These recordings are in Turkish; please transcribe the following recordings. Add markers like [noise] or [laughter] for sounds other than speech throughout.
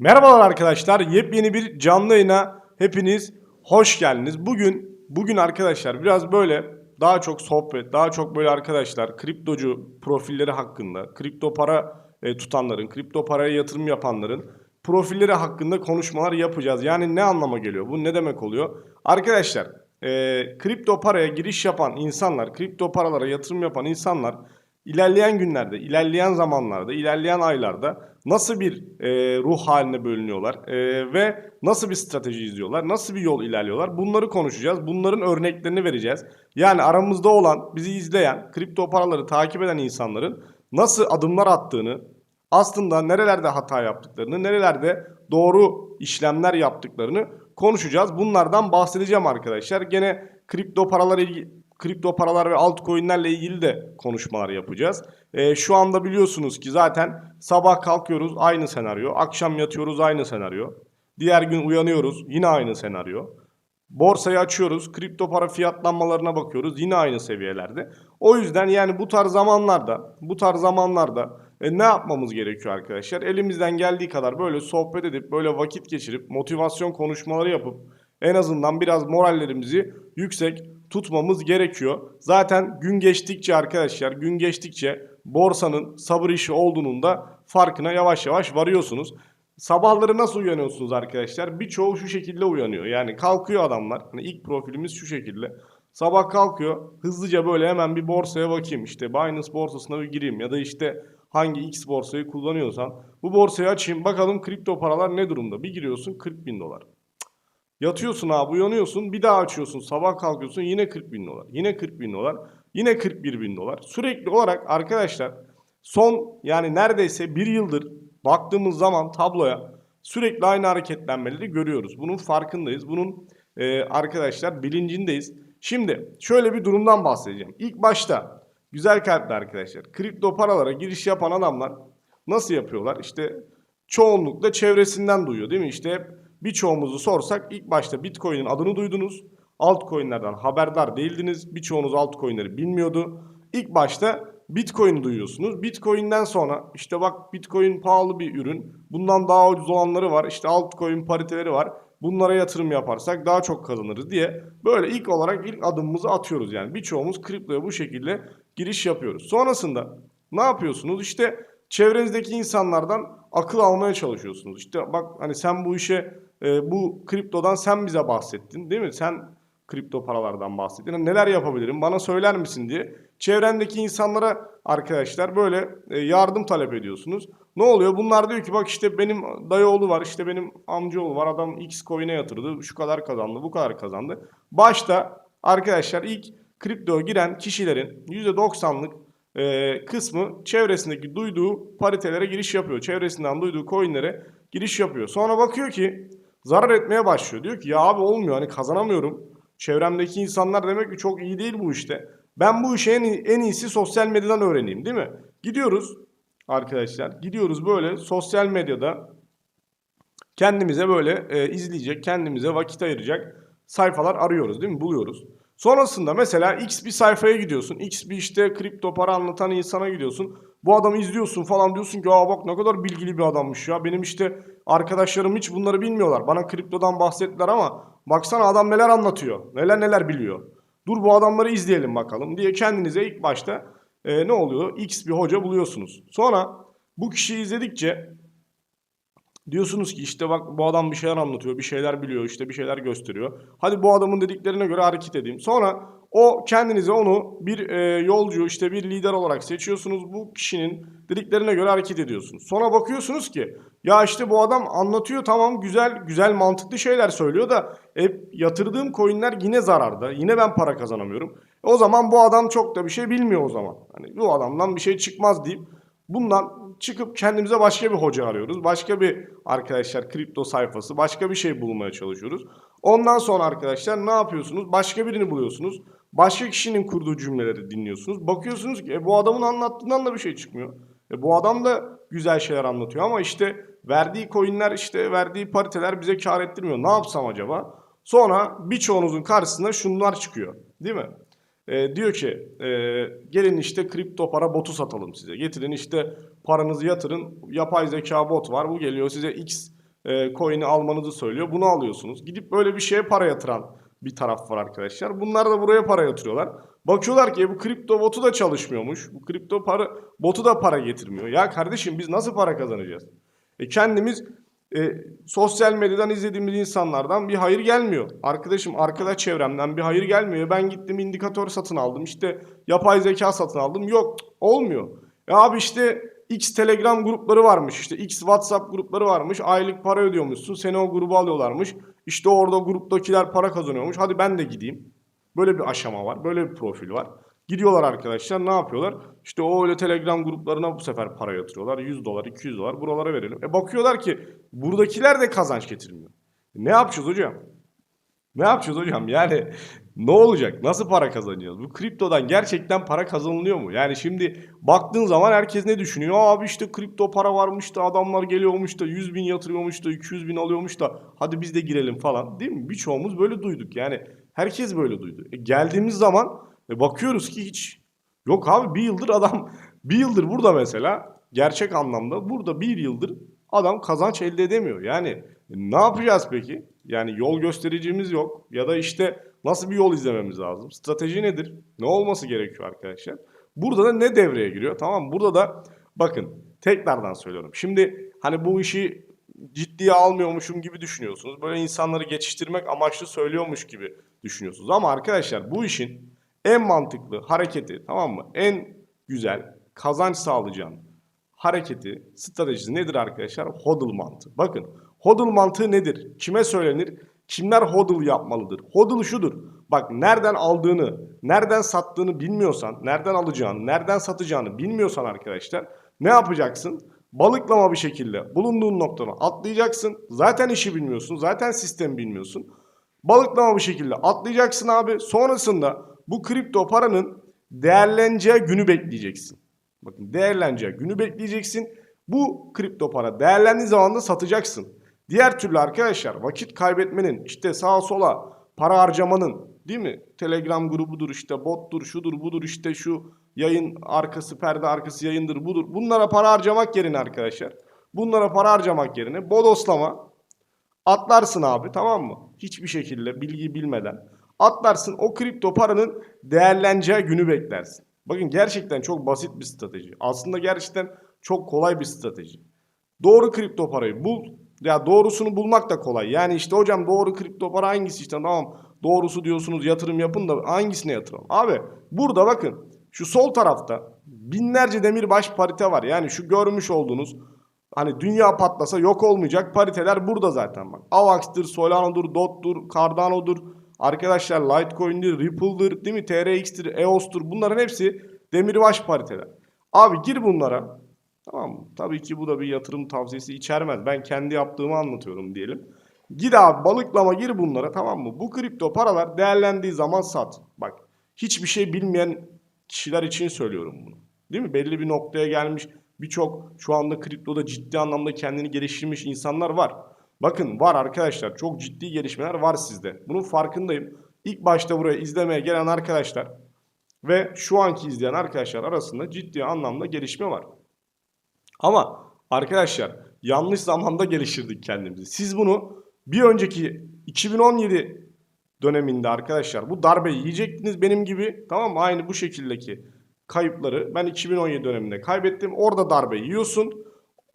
Merhabalar arkadaşlar. Yepyeni bir canlı yayına hepiniz hoş geldiniz. Bugün bugün arkadaşlar biraz böyle daha çok sohbet, daha çok böyle arkadaşlar kriptocu profilleri hakkında, kripto para e, tutanların, kripto paraya yatırım yapanların profilleri hakkında konuşmalar yapacağız. Yani ne anlama geliyor? Bu ne demek oluyor? Arkadaşlar, e, kripto paraya giriş yapan insanlar, kripto paralara yatırım yapan insanlar ilerleyen günlerde, ilerleyen zamanlarda, ilerleyen aylarda nasıl bir e, ruh haline bölünüyorlar e, ve nasıl bir strateji izliyorlar, nasıl bir yol ilerliyorlar bunları konuşacağız. Bunların örneklerini vereceğiz. Yani aramızda olan, bizi izleyen, kripto paraları takip eden insanların nasıl adımlar attığını, aslında nerelerde hata yaptıklarını, nerelerde doğru işlemler yaptıklarını konuşacağız. Bunlardan bahsedeceğim arkadaşlar. Gene kripto paralar ilgi kripto paralar ve altcoin'lerle ilgili de konuşmalar yapacağız. Ee, şu anda biliyorsunuz ki zaten sabah kalkıyoruz aynı senaryo, akşam yatıyoruz aynı senaryo. Diğer gün uyanıyoruz yine aynı senaryo. Borsayı açıyoruz, kripto para fiyatlanmalarına bakıyoruz yine aynı seviyelerde. O yüzden yani bu tarz zamanlarda, bu tarz zamanlarda e, ne yapmamız gerekiyor arkadaşlar? Elimizden geldiği kadar böyle sohbet edip, böyle vakit geçirip, motivasyon konuşmaları yapıp en azından biraz morallerimizi yüksek tutmamız gerekiyor. Zaten gün geçtikçe arkadaşlar, gün geçtikçe borsanın sabır işi olduğunun da farkına yavaş yavaş varıyorsunuz. Sabahları nasıl uyanıyorsunuz arkadaşlar? Birçoğu şu şekilde uyanıyor. Yani kalkıyor adamlar. Hani ilk profilimiz şu şekilde. Sabah kalkıyor. Hızlıca böyle hemen bir borsaya bakayım. İşte Binance borsasına bir gireyim. Ya da işte hangi X borsayı kullanıyorsan. Bu borsayı açayım. Bakalım kripto paralar ne durumda? Bir giriyorsun 40 bin dolar. Yatıyorsun abi uyanıyorsun bir daha açıyorsun sabah kalkıyorsun yine 40 bin dolar. Yine 40 bin dolar. Yine 41 bin dolar. Sürekli olarak arkadaşlar son yani neredeyse bir yıldır baktığımız zaman tabloya sürekli aynı hareketlenmeleri görüyoruz. Bunun farkındayız. Bunun e, arkadaşlar bilincindeyiz. Şimdi şöyle bir durumdan bahsedeceğim. İlk başta güzel kalpli arkadaşlar kripto paralara giriş yapan adamlar nasıl yapıyorlar? İşte çoğunlukla çevresinden duyuyor değil mi? İşte hep birçoğumuzu sorsak ilk başta Bitcoin'in adını duydunuz. Altcoin'lerden haberdar değildiniz. Birçoğunuz altcoin'leri bilmiyordu. İlk başta Bitcoin'i duyuyorsunuz. Bitcoin'den sonra işte bak Bitcoin pahalı bir ürün. Bundan daha ucuz olanları var. İşte altcoin pariteleri var. Bunlara yatırım yaparsak daha çok kazanırız diye böyle ilk olarak ilk adımımızı atıyoruz yani. Birçoğumuz kriptoya bu şekilde giriş yapıyoruz. Sonrasında ne yapıyorsunuz? İşte çevrenizdeki insanlardan akıl almaya çalışıyorsunuz. İşte bak hani sen bu işe e, bu kriptodan sen bize bahsettin değil mi? Sen kripto paralardan bahsettin. Neler yapabilirim bana söyler misin diye. Çevrendeki insanlara arkadaşlar böyle e, yardım talep ediyorsunuz. Ne oluyor? Bunlar diyor ki bak işte benim dayıoğlu var, işte benim amcaoğlu var. Adam X coin'e yatırdı, şu kadar kazandı, bu kadar kazandı. Başta arkadaşlar ilk kriptoya giren kişilerin %90'lık e, kısmı çevresindeki duyduğu paritelere giriş yapıyor. Çevresinden duyduğu coinlere giriş yapıyor. Sonra bakıyor ki zarar etmeye başlıyor. Diyor ki ya abi olmuyor hani kazanamıyorum. Çevremdeki insanlar demek ki çok iyi değil bu işte. Ben bu işe en, en iyisi sosyal medyadan öğreneyim değil mi? Gidiyoruz arkadaşlar. Gidiyoruz böyle sosyal medyada kendimize böyle e, izleyecek, kendimize vakit ayıracak sayfalar arıyoruz değil mi? Buluyoruz. Sonrasında mesela X bir sayfaya gidiyorsun. X bir işte kripto para anlatan insana gidiyorsun. Bu adamı izliyorsun falan diyorsun ki aa bak ne kadar bilgili bir adammış ya. Benim işte arkadaşlarım hiç bunları bilmiyorlar. Bana kriptodan bahsettiler ama baksana adam neler anlatıyor. Neler neler biliyor. Dur bu adamları izleyelim bakalım diye kendinize ilk başta e, ne oluyor? X bir hoca buluyorsunuz. Sonra bu kişiyi izledikçe Diyorsunuz ki işte bak bu adam bir şeyler anlatıyor, bir şeyler biliyor, işte bir şeyler gösteriyor. Hadi bu adamın dediklerine göre hareket edeyim. Sonra o kendinize onu bir e, yolcu, işte bir lider olarak seçiyorsunuz. Bu kişinin dediklerine göre hareket ediyorsunuz. Sonra bakıyorsunuz ki ya işte bu adam anlatıyor tamam güzel güzel mantıklı şeyler söylüyor da e, yatırdığım coinler yine zararda. Yine ben para kazanamıyorum. E, o zaman bu adam çok da bir şey bilmiyor o zaman. Hani bu adamdan bir şey çıkmaz deyip bundan çıkıp kendimize başka bir hoca arıyoruz. Başka bir arkadaşlar kripto sayfası, başka bir şey bulmaya çalışıyoruz. Ondan sonra arkadaşlar ne yapıyorsunuz? Başka birini buluyorsunuz. Başka kişinin kurduğu cümleleri dinliyorsunuz. Bakıyorsunuz ki e, bu adamın anlattığından da bir şey çıkmıyor. E, bu adam da güzel şeyler anlatıyor ama işte verdiği coinler işte verdiği pariteler bize kar ettirmiyor. Ne yapsam acaba? Sonra birçoğunuzun karşısına şunlar çıkıyor. Değil mi? E, diyor ki e, gelin işte kripto para botu satalım size. Getirin işte paranızı yatırın. Yapay zeka bot var. Bu geliyor size X e, coin'i almanızı söylüyor. Bunu alıyorsunuz. Gidip böyle bir şeye para yatıran bir taraf var arkadaşlar. Bunlar da buraya para yatırıyorlar. Bakıyorlar ki e, bu kripto botu da çalışmıyormuş. Bu kripto para botu da para getirmiyor. Ya kardeşim biz nasıl para kazanacağız? E kendimiz e, sosyal medyadan izlediğimiz insanlardan bir hayır gelmiyor. Arkadaşım arkadaş çevremden bir hayır gelmiyor. Ben gittim indikatör satın aldım. İşte yapay zeka satın aldım. Yok olmuyor. Ya abi işte X Telegram grupları varmış. İşte X WhatsApp grupları varmış. Aylık para ödüyormuşsun. Seni o gruba alıyorlarmış. İşte orada gruptakiler para kazanıyormuş. Hadi ben de gideyim. Böyle bir aşama var. Böyle bir profil var. Gidiyorlar arkadaşlar ne yapıyorlar? İşte o öyle Telegram gruplarına bu sefer para yatırıyorlar. 100 dolar, 200 dolar buralara verelim. E bakıyorlar ki buradakiler de kazanç getirmiyor. E ne yapacağız hocam? Ne yapacağız hocam? Yani ne olacak? Nasıl para kazanacağız? Bu kriptodan gerçekten para kazanılıyor mu? Yani şimdi baktığın zaman herkes ne düşünüyor? Abi işte kripto para varmış da adamlar geliyormuş da 100 bin yatırıyormuş da 200 bin alıyormuş da hadi biz de girelim falan. Değil mi? Birçoğumuz böyle duyduk. Yani herkes böyle duydu. E geldiğimiz zaman e bakıyoruz ki hiç yok abi bir yıldır adam bir yıldır burada mesela gerçek anlamda burada bir yıldır adam kazanç elde edemiyor. Yani e, ne yapacağız peki? Yani yol göstericimiz yok ya da işte nasıl bir yol izlememiz lazım? Strateji nedir? Ne olması gerekiyor arkadaşlar? Burada da ne devreye giriyor? Tamam? Burada da bakın tekrardan söylüyorum. Şimdi hani bu işi ciddiye almıyormuşum gibi düşünüyorsunuz. Böyle insanları geçiştirmek amaçlı söylüyormuş gibi düşünüyorsunuz. Ama arkadaşlar bu işin en mantıklı hareketi tamam mı? En güzel kazanç sağlayacağın hareketi, stratejisi nedir arkadaşlar? Hodl mantığı. Bakın hodl mantığı nedir? Kime söylenir? Kimler hodl yapmalıdır? Hodl şudur. Bak nereden aldığını, nereden sattığını bilmiyorsan, nereden alacağını, nereden satacağını bilmiyorsan arkadaşlar ne yapacaksın? Balıklama bir şekilde bulunduğun noktadan atlayacaksın. Zaten işi bilmiyorsun, zaten sistemi bilmiyorsun. Balıklama bir şekilde atlayacaksın abi. Sonrasında bu kripto paranın değerleneceği günü bekleyeceksin. Bakın değerleneceği günü bekleyeceksin. Bu kripto para değerlendiği zaman da satacaksın. Diğer türlü arkadaşlar vakit kaybetmenin işte sağa sola para harcamanın değil mi? Telegram grubudur işte bottur şudur budur işte şu yayın arkası perde arkası yayındır budur. Bunlara para harcamak yerine arkadaşlar. Bunlara para harcamak yerine bodoslama atlarsın abi tamam mı? Hiçbir şekilde bilgi bilmeden atlarsın o kripto paranın değerleneceği günü beklersin. Bakın gerçekten çok basit bir strateji. Aslında gerçekten çok kolay bir strateji. Doğru kripto parayı bul. Ya doğrusunu bulmak da kolay. Yani işte hocam doğru kripto para hangisi işte tamam doğrusu diyorsunuz yatırım yapın da hangisine yatıralım? Abi burada bakın şu sol tarafta binlerce demirbaş parite var. Yani şu görmüş olduğunuz hani dünya patlasa yok olmayacak pariteler burada zaten bak. Avax'tır, Solano'dur, Dot'tur, Cardano'dur. Arkadaşlar Litecoin'dir, Ripple'dır, değil mi? TRX'tir, EOS'tur. Bunların hepsi demirbaş pariteler. Abi gir bunlara. Tamam mı? Tabii ki bu da bir yatırım tavsiyesi içermez. Ben kendi yaptığımı anlatıyorum diyelim. Gir abi balıklama gir bunlara tamam mı? Bu kripto paralar değerlendiği zaman sat. Bak hiçbir şey bilmeyen kişiler için söylüyorum bunu. Değil mi? Belli bir noktaya gelmiş birçok şu anda kriptoda ciddi anlamda kendini geliştirmiş insanlar var. Bakın var arkadaşlar çok ciddi gelişmeler var sizde. Bunun farkındayım. İlk başta buraya izlemeye gelen arkadaşlar ve şu anki izleyen arkadaşlar arasında ciddi anlamda gelişme var. Ama arkadaşlar yanlış zamanda geliştirdik kendimizi. Siz bunu bir önceki 2017 döneminde arkadaşlar bu darbeyi yiyecektiniz benim gibi tamam mı? Aynı bu şekildeki kayıpları ben 2017 döneminde kaybettim. Orada darbe yiyorsun.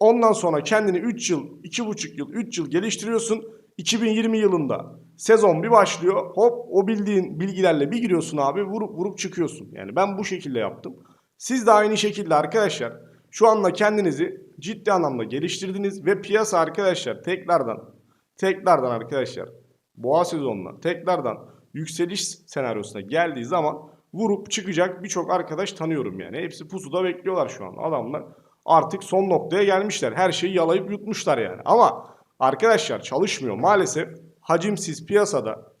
Ondan sonra kendini 3 yıl, 2,5 yıl, 3 yıl geliştiriyorsun. 2020 yılında sezon bir başlıyor. Hop o bildiğin bilgilerle bir giriyorsun abi vurup vurup çıkıyorsun. Yani ben bu şekilde yaptım. Siz de aynı şekilde arkadaşlar şu anda kendinizi ciddi anlamda geliştirdiniz ve piyasa arkadaşlar tekrardan tekrardan arkadaşlar boğa sezonuna tekrardan yükseliş senaryosuna geldiği zaman vurup çıkacak birçok arkadaş tanıyorum yani. Hepsi pusuda bekliyorlar şu an. Adamlar artık son noktaya gelmişler. Her şeyi yalayıp yutmuşlar yani. Ama arkadaşlar çalışmıyor. Maalesef hacimsiz piyasada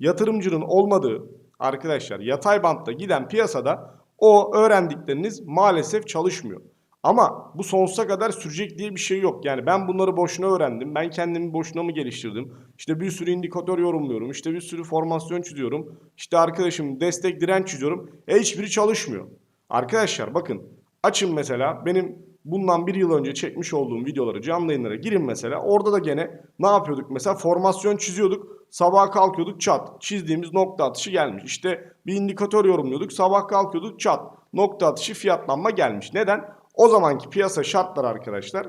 yatırımcının olmadığı arkadaşlar yatay bantta giden piyasada o öğrendikleriniz maalesef çalışmıyor. Ama bu sonsuza kadar sürecek diye bir şey yok. Yani ben bunları boşuna öğrendim. Ben kendimi boşuna mı geliştirdim? İşte bir sürü indikatör yorumluyorum. İşte bir sürü formasyon çiziyorum. İşte arkadaşım destek direnç çiziyorum. E hiçbiri çalışmıyor. Arkadaşlar bakın açın mesela benim bundan bir yıl önce çekmiş olduğum videoları canlı yayınlara girin mesela. Orada da gene ne yapıyorduk? Mesela formasyon çiziyorduk. Sabah kalkıyorduk çat. Çizdiğimiz nokta atışı gelmiş. İşte bir indikatör yorumluyorduk. Sabah kalkıyorduk çat. Nokta atışı fiyatlanma gelmiş. Neden? O zamanki piyasa şartları arkadaşlar.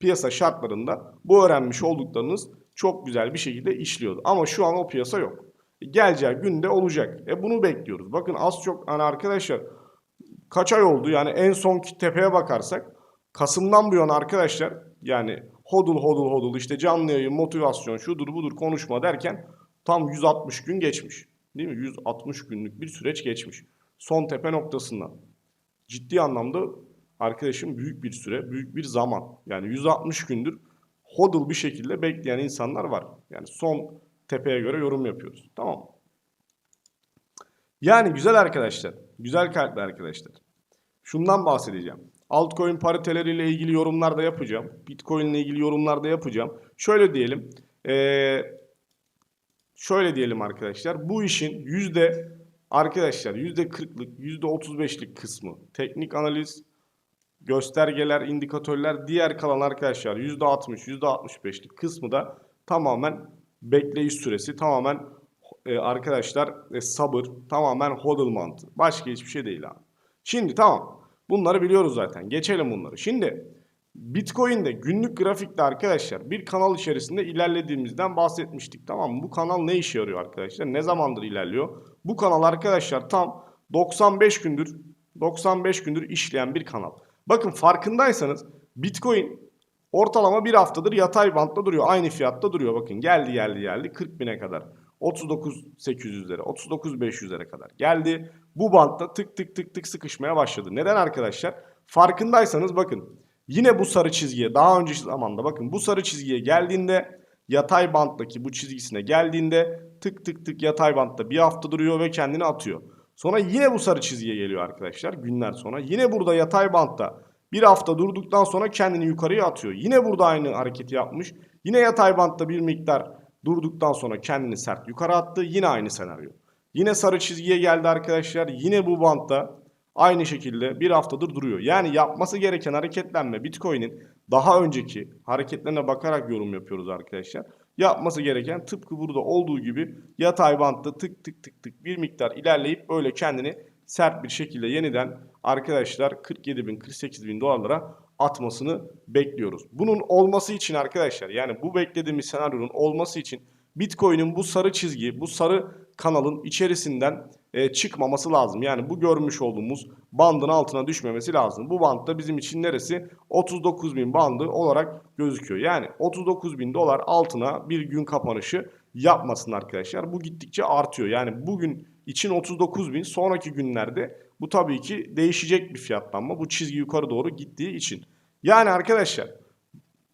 Piyasa şartlarında bu öğrenmiş olduklarınız çok güzel bir şekilde işliyordu. Ama şu an o piyasa yok. Geleceği günde olacak. E bunu bekliyoruz. Bakın az çok hani arkadaşlar kaç ay oldu? Yani en son tepeye bakarsak Kasım'dan bu yana arkadaşlar yani hodul hodul hodul işte canlı yayın, motivasyon, şudur budur konuşma derken tam 160 gün geçmiş. Değil mi? 160 günlük bir süreç geçmiş. Son tepe noktasından. Ciddi anlamda arkadaşım büyük bir süre, büyük bir zaman. Yani 160 gündür hodl bir şekilde bekleyen insanlar var. Yani son tepeye göre yorum yapıyoruz. Tamam? Yani güzel arkadaşlar. Güzel kalpli arkadaşlar. Şundan bahsedeceğim. Altcoin pariteleriyle ilgili yorumlar da yapacağım. Bitcoin ile ilgili yorumlar da yapacağım. Şöyle diyelim. Ee, şöyle diyelim arkadaşlar. Bu işin yüzde arkadaşlar yüzde 40'lık yüzde 35'lik kısmı teknik analiz, göstergeler, indikatörler diğer kalan arkadaşlar yüzde 60, yüzde 65'lik kısmı da tamamen bekleyiş süresi, tamamen e, arkadaşlar e, sabır, tamamen hodl mantığı. Başka hiçbir şey değil abi. Şimdi tamam. Bunları biliyoruz zaten. Geçelim bunları. Şimdi Bitcoin'de günlük grafikte arkadaşlar bir kanal içerisinde ilerlediğimizden bahsetmiştik. Tamam mı? Bu kanal ne işe yarıyor arkadaşlar? Ne zamandır ilerliyor? Bu kanal arkadaşlar tam 95 gündür 95 gündür işleyen bir kanal. Bakın farkındaysanız Bitcoin ortalama bir haftadır yatay bantta duruyor. Aynı fiyatta duruyor. Bakın geldi geldi geldi 40 bine kadar. 39.800'lere, 39.500'lere kadar geldi. Bu bantta tık tık tık tık sıkışmaya başladı. Neden arkadaşlar? Farkındaysanız bakın yine bu sarı çizgiye daha önceki zamanda bakın bu sarı çizgiye geldiğinde yatay banttaki bu çizgisine geldiğinde tık tık tık yatay bantta bir hafta duruyor ve kendini atıyor. Sonra yine bu sarı çizgiye geliyor arkadaşlar günler sonra. Yine burada yatay bantta bir hafta durduktan sonra kendini yukarıya atıyor. Yine burada aynı hareketi yapmış. Yine yatay bantta bir miktar durduktan sonra kendini sert yukarı attı. Yine aynı senaryo. Yine sarı çizgiye geldi arkadaşlar. Yine bu bantta aynı şekilde bir haftadır duruyor. Yani yapması gereken hareketlenme Bitcoin'in daha önceki hareketlerine bakarak yorum yapıyoruz arkadaşlar. Yapması gereken tıpkı burada olduğu gibi yatay bantta tık tık tık tık bir miktar ilerleyip öyle kendini sert bir şekilde yeniden arkadaşlar 47 bin 48 bin dolarlara atmasını bekliyoruz. Bunun olması için arkadaşlar yani bu beklediğimiz senaryonun olması için Bitcoin'in bu sarı çizgi, bu sarı kanalın içerisinden e, çıkmaması lazım. Yani bu görmüş olduğumuz bandın altına düşmemesi lazım. Bu bantta bizim için neresi? 39 bin bandı olarak gözüküyor. Yani 39 bin dolar altına bir gün kapanışı yapmasın arkadaşlar. Bu gittikçe artıyor. Yani bugün için 39 bin sonraki günlerde bu tabii ki değişecek bir fiyatlanma. Bu çizgi yukarı doğru gittiği için. Yani arkadaşlar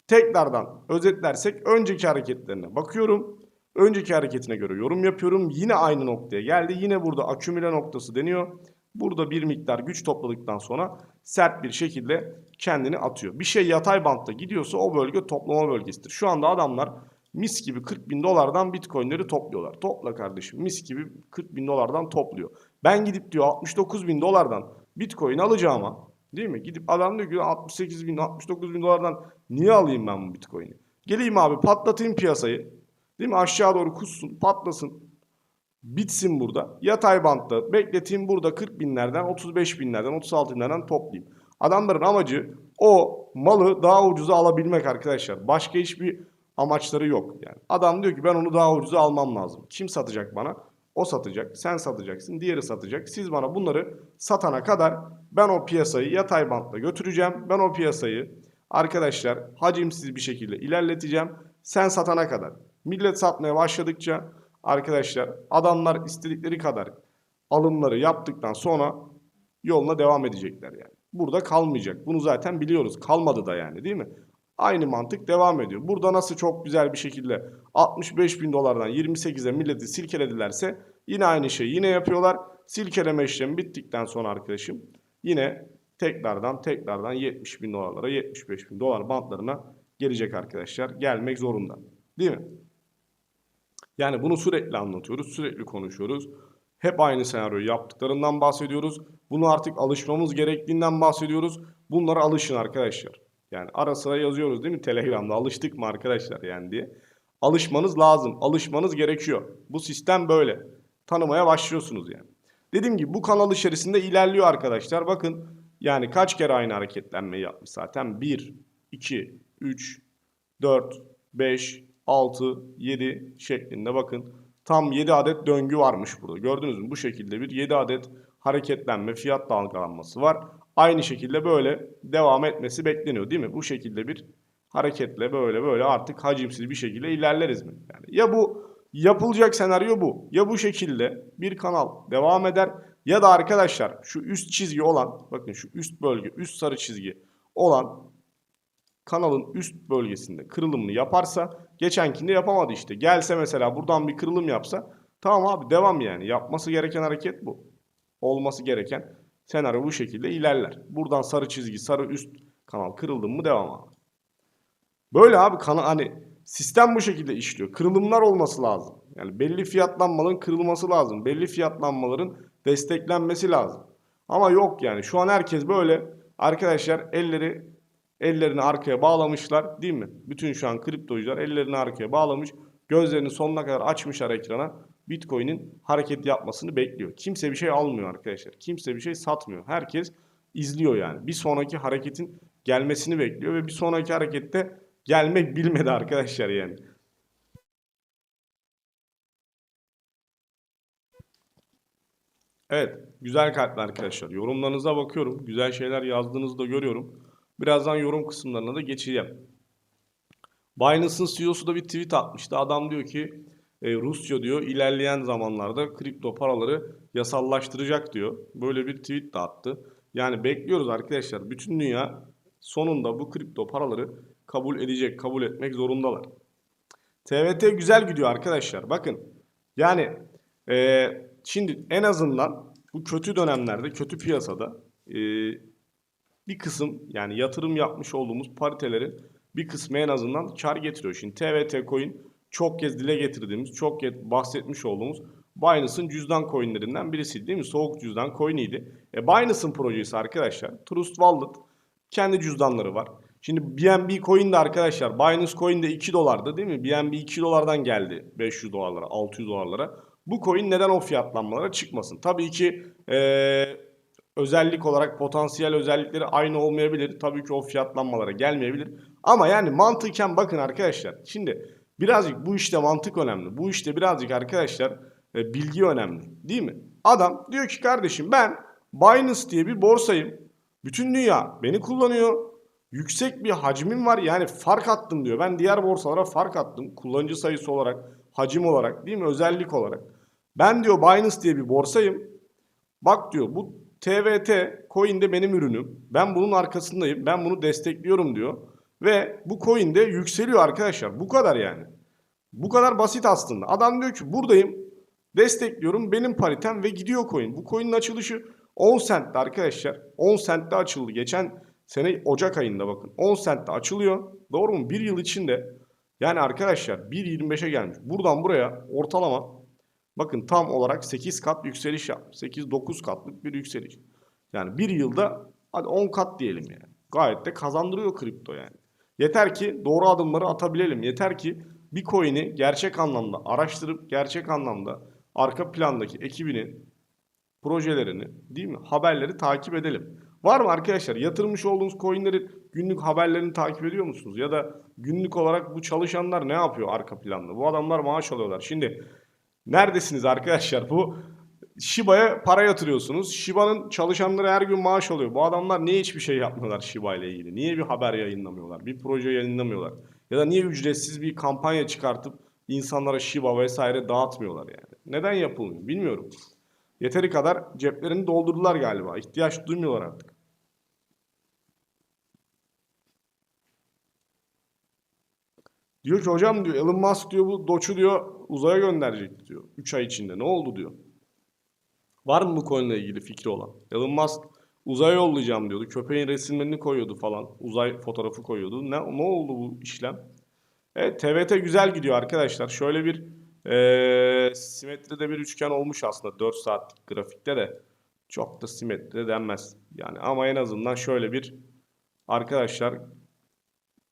tekrardan özetlersek önceki hareketlerine bakıyorum. Önceki hareketine göre yorum yapıyorum. Yine aynı noktaya geldi. Yine burada akümüle noktası deniyor. Burada bir miktar güç topladıktan sonra sert bir şekilde kendini atıyor. Bir şey yatay bantta gidiyorsa o bölge toplama bölgesidir. Şu anda adamlar mis gibi 40 bin dolardan bitcoinleri topluyorlar. Topla kardeşim mis gibi 40 bin dolardan topluyor. Ben gidip diyor 69 bin dolardan bitcoin alacağıma değil mi? Gidip adam diyor ki 68 bin 69 bin dolardan niye alayım ben bu bitcoin'i? Geleyim abi patlatayım piyasayı. Değil mi? Aşağı doğru kussun, patlasın. Bitsin burada. Yatay bantta bekleteyim burada 40 binlerden, 35 binlerden, 36 binlerden toplayayım. Adamların amacı o malı daha ucuza alabilmek arkadaşlar. Başka hiçbir amaçları yok. Yani adam diyor ki ben onu daha ucuza almam lazım. Kim satacak bana? O satacak, sen satacaksın, diğeri satacak. Siz bana bunları satana kadar ben o piyasayı yatay bantla götüreceğim. Ben o piyasayı arkadaşlar hacimsiz bir şekilde ilerleteceğim. Sen satana kadar. Millet satmaya başladıkça arkadaşlar adamlar istedikleri kadar alımları yaptıktan sonra yoluna devam edecekler yani. Burada kalmayacak. Bunu zaten biliyoruz. Kalmadı da yani değil mi? Aynı mantık devam ediyor. Burada nasıl çok güzel bir şekilde 65 bin dolardan 28'e milleti silkeledilerse yine aynı şeyi yine yapıyorlar. Silkeleme işlemi bittikten sonra arkadaşım yine tekrardan tekrardan 70 bin dolarlara 75 bin dolar bantlarına gelecek arkadaşlar. Gelmek zorunda. Değil mi? Yani bunu sürekli anlatıyoruz, sürekli konuşuyoruz. Hep aynı senaryoyu yaptıklarından bahsediyoruz. Bunu artık alışmamız gerektiğinden bahsediyoruz. Bunlara alışın arkadaşlar. Yani ara sıra yazıyoruz değil mi Telegram'da alıştık mı arkadaşlar yani diye. Alışmanız lazım. Alışmanız gerekiyor. Bu sistem böyle. Tanımaya başlıyorsunuz yani. Dediğim gibi bu kanal içerisinde ilerliyor arkadaşlar. Bakın yani kaç kere aynı hareketlenmeyi yapmış zaten. 1, 2, 3, 4, 5, 6, 7 şeklinde bakın. Tam 7 adet döngü varmış burada. Gördünüz mü? Bu şekilde bir 7 adet hareketlenme, fiyat dalgalanması var. Aynı şekilde böyle devam etmesi bekleniyor değil mi? Bu şekilde bir hareketle böyle böyle artık hacimsiz bir şekilde ilerleriz mi? Yani ya bu yapılacak senaryo bu. Ya bu şekilde bir kanal devam eder ya da arkadaşlar şu üst çizgi olan bakın şu üst bölge, üst sarı çizgi olan kanalın üst bölgesinde kırılımını yaparsa geçenkinde yapamadı işte. Gelse mesela buradan bir kırılım yapsa tamam abi devam yani. Yapması gereken hareket bu. Olması gereken senaryo bu şekilde ilerler. Buradan sarı çizgi, sarı üst kanal kırıldı mı devam abi. Böyle abi kanal hani sistem bu şekilde işliyor. Kırılımlar olması lazım. Yani belli fiyatlanmaların kırılması lazım. Belli fiyatlanmaların desteklenmesi lazım. Ama yok yani şu an herkes böyle arkadaşlar elleri ellerini arkaya bağlamışlar değil mi? Bütün şu an kriptocular ellerini arkaya bağlamış. Gözlerini sonuna kadar açmışlar ekrana. Bitcoin'in hareket yapmasını bekliyor. Kimse bir şey almıyor arkadaşlar. Kimse bir şey satmıyor. Herkes izliyor yani. Bir sonraki hareketin gelmesini bekliyor ve bir sonraki harekette gelmek bilmedi arkadaşlar yani. Evet, güzel kalpli arkadaşlar. Yorumlarınıza bakıyorum. Güzel şeyler yazdığınızı da görüyorum. Birazdan yorum kısımlarına da geçeceğim. Binance'ın CEO'su da bir tweet atmıştı. Adam diyor ki e, Rusya diyor ilerleyen zamanlarda kripto paraları yasallaştıracak diyor. Böyle bir tweet de attı. Yani bekliyoruz arkadaşlar. Bütün dünya sonunda bu kripto paraları kabul edecek, kabul etmek zorundalar. TVT güzel gidiyor arkadaşlar. Bakın yani e, şimdi en azından bu kötü dönemlerde, kötü piyasada e, bir kısım yani yatırım yapmış olduğumuz paritelerin bir kısmı en azından kar getiriyor. Şimdi TVT coin çok kez dile getirdiğimiz, çok kez bahsetmiş olduğumuz Binance'ın cüzdan coinlerinden birisi değil mi? Soğuk cüzdan coin'iydi. E, Binance'ın projesi arkadaşlar. Trust Wallet kendi cüzdanları var. Şimdi BNB coin de arkadaşlar Binance coin de 2 dolardı değil mi? BNB 2 dolardan geldi 500 dolarlara, 600 dolarlara. Bu coin neden o fiyatlanmalara çıkmasın? Tabii ki ee, özellik olarak potansiyel özellikleri aynı olmayabilir. Tabii ki o fiyatlanmalara gelmeyebilir. Ama yani mantıken bakın arkadaşlar. Şimdi birazcık bu işte mantık önemli. Bu işte birazcık arkadaşlar e, bilgi önemli. Değil mi? Adam diyor ki kardeşim ben Binance diye bir borsayım. Bütün dünya beni kullanıyor. Yüksek bir hacmim var yani fark attım diyor. Ben diğer borsalara fark attım. Kullanıcı sayısı olarak, hacim olarak değil mi? Özellik olarak. Ben diyor Binance diye bir borsayım. Bak diyor bu TVT coin de benim ürünüm. Ben bunun arkasındayım. Ben bunu destekliyorum diyor. Ve bu coin de yükseliyor arkadaşlar. Bu kadar yani. Bu kadar basit aslında. Adam diyor ki buradayım. Destekliyorum. Benim paritem ve gidiyor coin. Bu coin'in açılışı 10 centti arkadaşlar. 10 centte açıldı. Geçen sene Ocak ayında bakın. 10 centte açılıyor. Doğru mu? Bir yıl içinde yani arkadaşlar 1.25'e gelmiş. Buradan buraya ortalama bakın tam olarak 8 kat yükseliş yapmış. 8-9 katlık bir yükseliş. Yani bir yılda hadi 10 kat diyelim yani. Gayet de kazandırıyor kripto yani. Yeter ki doğru adımları atabilelim. Yeter ki bir coin'i gerçek anlamda araştırıp gerçek anlamda arka plandaki ekibinin projelerini değil mi haberleri takip edelim. Var mı arkadaşlar yatırmış olduğunuz coinleri günlük haberlerini takip ediyor musunuz? Ya da günlük olarak bu çalışanlar ne yapıyor arka planda? Bu adamlar maaş alıyorlar. Şimdi neredesiniz arkadaşlar? Bu Shiba'ya para yatırıyorsunuz. Shiba'nın çalışanları her gün maaş alıyor. Bu adamlar niye hiçbir şey yapmıyorlar Shiba ile ilgili? Niye bir haber yayınlamıyorlar? Bir proje yayınlamıyorlar? Ya da niye ücretsiz bir kampanya çıkartıp insanlara Shiba vesaire dağıtmıyorlar yani? Neden yapılmıyor? Bilmiyorum. Yeteri kadar ceplerini doldurdular galiba. İhtiyaç duymuyorlar artık. Diyor ki hocam diyor Elon Musk diyor bu Doge'u diyor uzaya gönderecek diyor. 3 ay içinde. Ne oldu diyor. Var mı bu konuyla ilgili fikri olan? Elon Musk uzaya yollayacağım diyordu. Köpeğin resimlerini koyuyordu falan. Uzay fotoğrafı koyuyordu. Ne, ne oldu bu işlem? Evet TVT güzel gidiyor arkadaşlar. Şöyle bir ee, simetride bir üçgen olmuş aslında 4 saatlik grafikte de. Çok da simetride denmez. Yani ama en azından şöyle bir arkadaşlar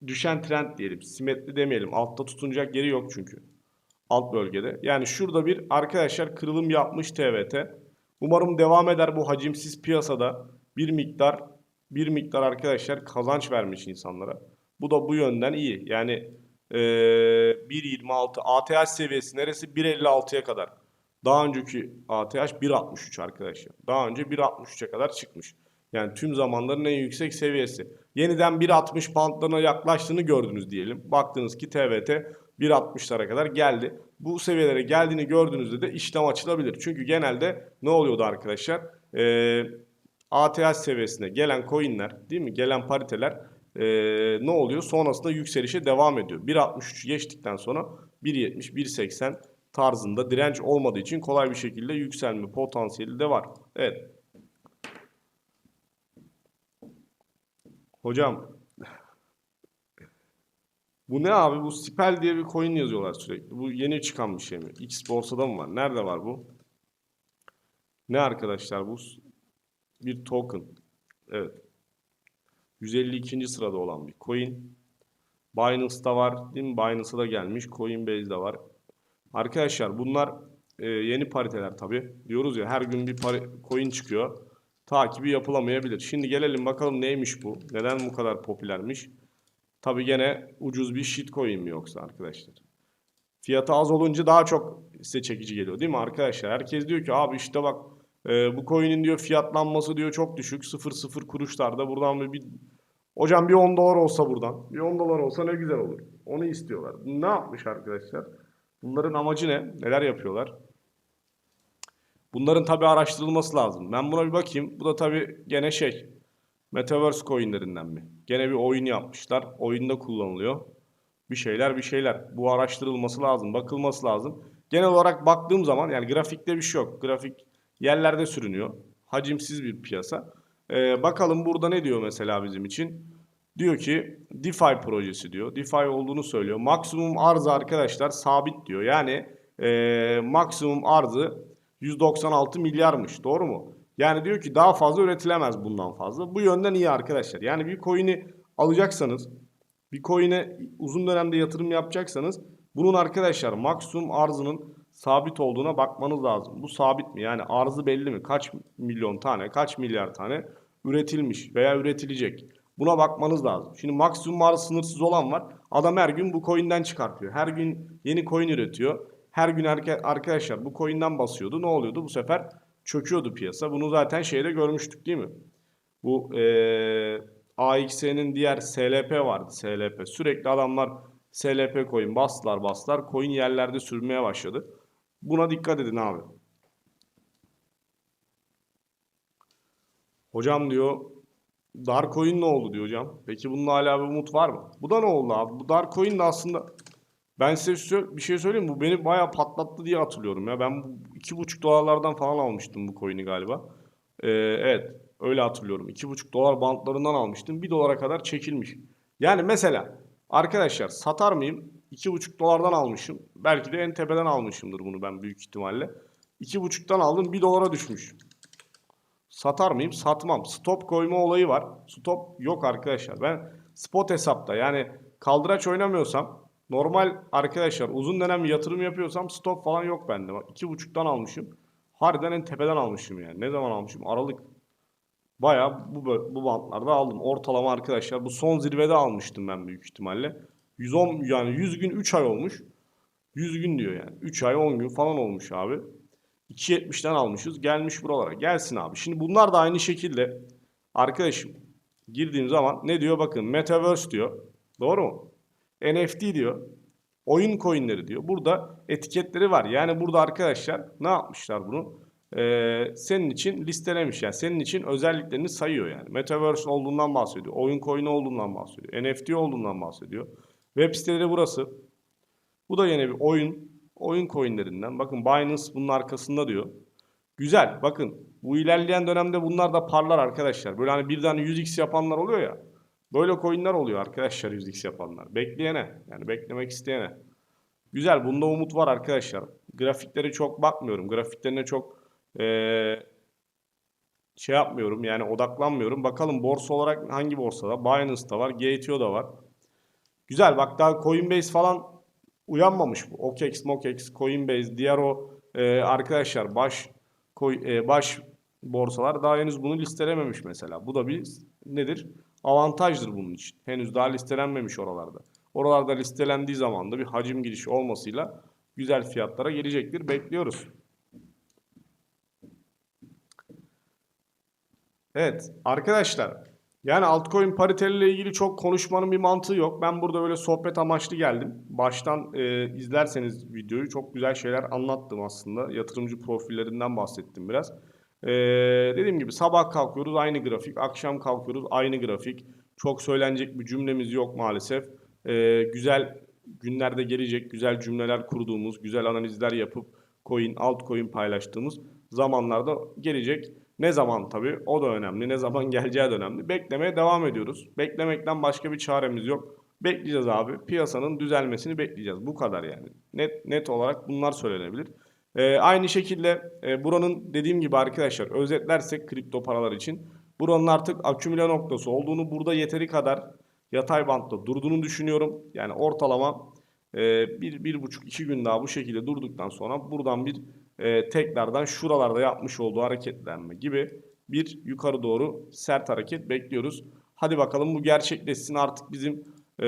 düşen trend diyelim. Simetri demeyelim. Altta tutunacak yeri yok çünkü. Alt bölgede. Yani şurada bir arkadaşlar kırılım yapmış TVT. Umarım devam eder bu hacimsiz piyasada bir miktar bir miktar arkadaşlar kazanç vermiş insanlara. Bu da bu yönden iyi. Yani eee 1.26 ATH seviyesi neresi? 1.56'ya kadar. Daha önceki ATH 1.63 arkadaşlar. Daha önce 1.63'e kadar çıkmış. Yani tüm zamanların en yüksek seviyesi. Yeniden 1.60 bantlarına yaklaştığını gördünüz diyelim. Baktınız ki TVT 1.60'lara kadar geldi. Bu seviyelere geldiğini gördüğünüzde de işlem açılabilir. Çünkü genelde ne oluyordu arkadaşlar? Ee, ATH seviyesine gelen coinler değil mi? Gelen pariteler ee, ne oluyor? Sonrasında yükselişe devam ediyor. 1.63 geçtikten sonra 1.70, 1.80 tarzında direnç olmadığı için kolay bir şekilde yükselme potansiyeli de var. Evet. Hocam bu ne abi? Bu Spell diye bir coin yazıyorlar sürekli. Bu yeni çıkan bir şey mi? X borsada mı var? Nerede var bu? Ne arkadaşlar bu? Bir token. Evet. 152. sırada olan bir coin. Binance'da var. Değil mi? Binance'a da gelmiş. Coinbase'de var. Arkadaşlar bunlar e, yeni pariteler tabi. Diyoruz ya her gün bir pari, coin çıkıyor. Takibi yapılamayabilir. Şimdi gelelim bakalım neymiş bu? Neden bu kadar popülermiş? Tabi gene ucuz bir shitcoin mi yoksa arkadaşlar? Fiyatı az olunca daha çok size çekici geliyor değil mi arkadaşlar? Herkes diyor ki abi işte bak e, bu coin'in diyor fiyatlanması diyor çok düşük. 0.0 kuruşlarda buradan bir, bir hocam bir 10 dolar olsa buradan. Bir 10 dolar olsa ne güzel olur. Onu istiyorlar. Ne yapmış arkadaşlar? Bunların amacı ne? Neler yapıyorlar? Bunların tabi araştırılması lazım. Ben buna bir bakayım. Bu da tabi gene şey. Metaverse coinlerinden mi? Gene bir oyun yapmışlar. Oyunda kullanılıyor. Bir şeyler bir şeyler. Bu araştırılması lazım. Bakılması lazım. Genel olarak baktığım zaman yani grafikte bir şey yok. Grafik yerlerde sürünüyor. Hacimsiz bir piyasa. Ee, bakalım burada ne diyor mesela bizim için? Diyor ki DeFi projesi diyor. DeFi olduğunu söylüyor. Maksimum arzı arkadaşlar sabit diyor. Yani e, maksimum arzı 196 milyarmış. Doğru mu? Yani diyor ki daha fazla üretilemez bundan fazla. Bu yönden iyi arkadaşlar. Yani bir coin'i alacaksanız, bir coin'e uzun dönemde yatırım yapacaksanız bunun arkadaşlar maksimum arzının sabit olduğuna bakmanız lazım. Bu sabit mi? Yani arzı belli mi? Kaç milyon tane, kaç milyar tane üretilmiş veya üretilecek? Buna bakmanız lazım. Şimdi maksimum arz sınırsız olan var. Adam her gün bu coin'den çıkartıyor. Her gün yeni coin üretiyor. Her gün arkadaşlar bu coin'den basıyordu. Ne oluyordu? Bu sefer çöküyordu piyasa. Bunu zaten şeyde görmüştük değil mi? Bu ee, AXN'in diğer SLP vardı. SLP. Sürekli adamlar SLP coin bastılar bastılar. Coin yerlerde sürmeye başladı. Buna dikkat edin abi. Hocam diyor Darkoin ne oldu diyor hocam. Peki bununla hala bir umut var mı? Bu da ne oldu abi? Bu Darkoin de aslında ben size bir şey söyleyeyim? Bu beni bayağı patlattı diye hatırlıyorum ya. Ben iki buçuk dolarlardan falan almıştım bu coin'i galiba. Ee, evet öyle hatırlıyorum. İki buçuk dolar bantlarından almıştım. Bir dolara kadar çekilmiş. Yani mesela arkadaşlar satar mıyım? İki buçuk dolardan almışım. Belki de en tepeden almışımdır bunu ben büyük ihtimalle. İki buçuktan aldım bir dolara düşmüş. Satar mıyım? Satmam. Stop koyma olayı var. Stop yok arkadaşlar. Ben spot hesapta yani kaldıraç oynamıyorsam normal arkadaşlar uzun dönem yatırım yapıyorsam stop falan yok bende. Bak iki buçuktan almışım. Harbiden en tepeden almışım yani. Ne zaman almışım? Aralık. Baya bu, bu bantlarda aldım. Ortalama arkadaşlar bu son zirvede almıştım ben büyük ihtimalle. 110 yani 100 gün 3 ay olmuş. 100 gün diyor yani. 3 ay 10 gün falan olmuş abi. 2.70'den almışız. Gelmiş buralara. Gelsin abi. Şimdi bunlar da aynı şekilde arkadaşım girdiğim zaman ne diyor bakın Metaverse diyor. Doğru mu? NFT diyor. Oyun coinleri diyor. Burada etiketleri var. Yani burada arkadaşlar ne yapmışlar bunu? Ee, senin için listelemiş yani. Senin için özelliklerini sayıyor yani. Metaverse olduğundan bahsediyor. Oyun coin olduğundan bahsediyor. NFT olduğundan bahsediyor. Web siteleri burası. Bu da yine bir oyun oyun coinlerinden. Bakın Binance bunun arkasında diyor. Güzel. Bakın bu ilerleyen dönemde bunlar da parlar arkadaşlar. Böyle hani birden 100x yapanlar oluyor ya. Böyle coinler oluyor arkadaşlar 100x yapanlar. Bekleyene yani beklemek isteyene. Güzel bunda umut var arkadaşlar. Grafikleri çok bakmıyorum. Grafiklerine çok ee, şey yapmıyorum yani odaklanmıyorum. Bakalım borsa olarak hangi borsada? Binance'da var, GTO'da var. Güzel bak daha Coinbase falan uyanmamış bu. OKEx, MOKEX, Coinbase, diğer o e, arkadaşlar baş koy, e, baş borsalar daha henüz bunu listelememiş mesela. Bu da bir nedir? Avantajdır bunun için. Henüz daha listelenmemiş oralarda. Oralarda listelendiği zaman da bir hacim girişi olmasıyla güzel fiyatlara gelecektir. Bekliyoruz. Evet arkadaşlar yani altcoin pariteleriyle ilgili çok konuşmanın bir mantığı yok. Ben burada böyle sohbet amaçlı geldim. Baştan e, izlerseniz videoyu çok güzel şeyler anlattım aslında. Yatırımcı profillerinden bahsettim biraz. E, dediğim gibi sabah kalkıyoruz aynı grafik, akşam kalkıyoruz aynı grafik. Çok söylenecek bir cümlemiz yok maalesef. E, güzel günlerde gelecek, güzel cümleler kurduğumuz, güzel analizler yapıp coin, altcoin paylaştığımız zamanlarda gelecek. Ne zaman tabii o da önemli. Ne zaman [laughs] geleceği de önemli. Beklemeye devam ediyoruz. Beklemekten başka bir çaremiz yok. Bekleyeceğiz abi. Piyasanın düzelmesini bekleyeceğiz. Bu kadar yani. Net net olarak bunlar söylenebilir. Ee, aynı şekilde e, buranın dediğim gibi arkadaşlar özetlersek kripto paralar için buranın artık akümüle noktası olduğunu burada yeteri kadar yatay bantta durduğunu düşünüyorum. Yani ortalama e, bir, bir buçuk iki gün daha bu şekilde durduktan sonra buradan bir e, tekrardan şuralarda yapmış olduğu hareketlenme gibi bir yukarı doğru sert hareket bekliyoruz. Hadi bakalım bu gerçekleşsin artık bizim e,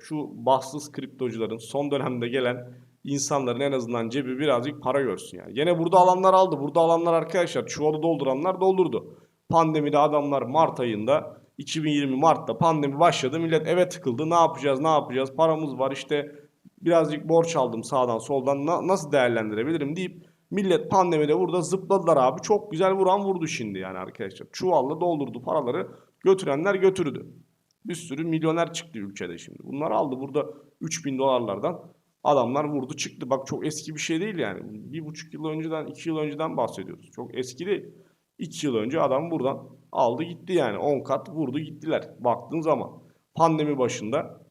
şu bahtsız kriptocuların son dönemde gelen insanların en azından cebi birazcık para görsün yani. Yine burada alanlar aldı. Burada alanlar arkadaşlar çuvalı dolduranlar doldurdu. Pandemide adamlar Mart ayında 2020 Mart'ta pandemi başladı. Millet eve tıkıldı. Ne yapacağız? Ne yapacağız? Paramız var işte birazcık borç aldım sağdan soldan na- nasıl değerlendirebilirim deyip millet pandemide burada zıpladılar abi. Çok güzel vuran vurdu şimdi yani arkadaşlar. Çuvalla doldurdu paraları götürenler götürdü. Bir sürü milyoner çıktı ülkede şimdi. Bunlar aldı burada 3000 dolarlardan adamlar vurdu çıktı. Bak çok eski bir şey değil yani. Bir buçuk yıl önceden, iki yıl önceden bahsediyoruz. Çok eski değil. İki yıl önce adam buradan aldı gitti yani. 10 kat vurdu gittiler. Baktığın zaman pandemi başında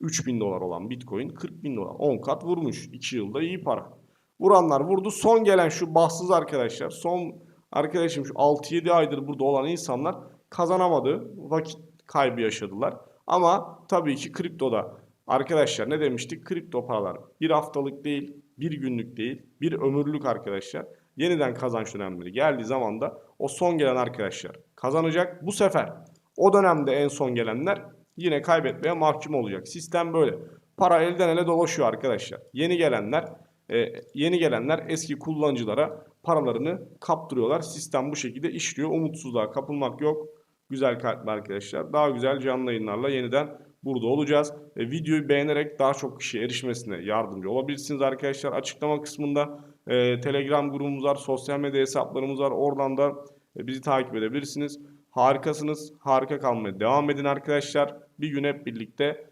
3000 dolar olan Bitcoin 40 bin dolar. 10 kat vurmuş. 2 yılda iyi para. Vuranlar vurdu. Son gelen şu bahtsız arkadaşlar. Son arkadaşım şu 6-7 aydır burada olan insanlar kazanamadı. Vakit kaybı yaşadılar. Ama tabii ki kriptoda arkadaşlar ne demiştik? Kripto paralar bir haftalık değil, bir günlük değil, bir ömürlük arkadaşlar. Yeniden kazanç dönemleri geldiği zaman da o son gelen arkadaşlar kazanacak. Bu sefer o dönemde en son gelenler yine kaybetmeye mahkum olacak. Sistem böyle. Para elden ele dolaşıyor arkadaşlar. Yeni gelenler e, yeni gelenler eski kullanıcılara paralarını kaptırıyorlar. Sistem bu şekilde işliyor. Umutsuzluğa kapılmak yok. Güzel kalpli arkadaşlar. Daha güzel canlı yayınlarla yeniden burada olacağız. E, videoyu beğenerek daha çok kişiye erişmesine yardımcı olabilirsiniz arkadaşlar. Açıklama kısmında e, Telegram grubumuz var, sosyal medya hesaplarımız var. Oradan da e, bizi takip edebilirsiniz. Harikasınız. Harika kalmaya devam edin arkadaşlar. Bir gün hep birlikte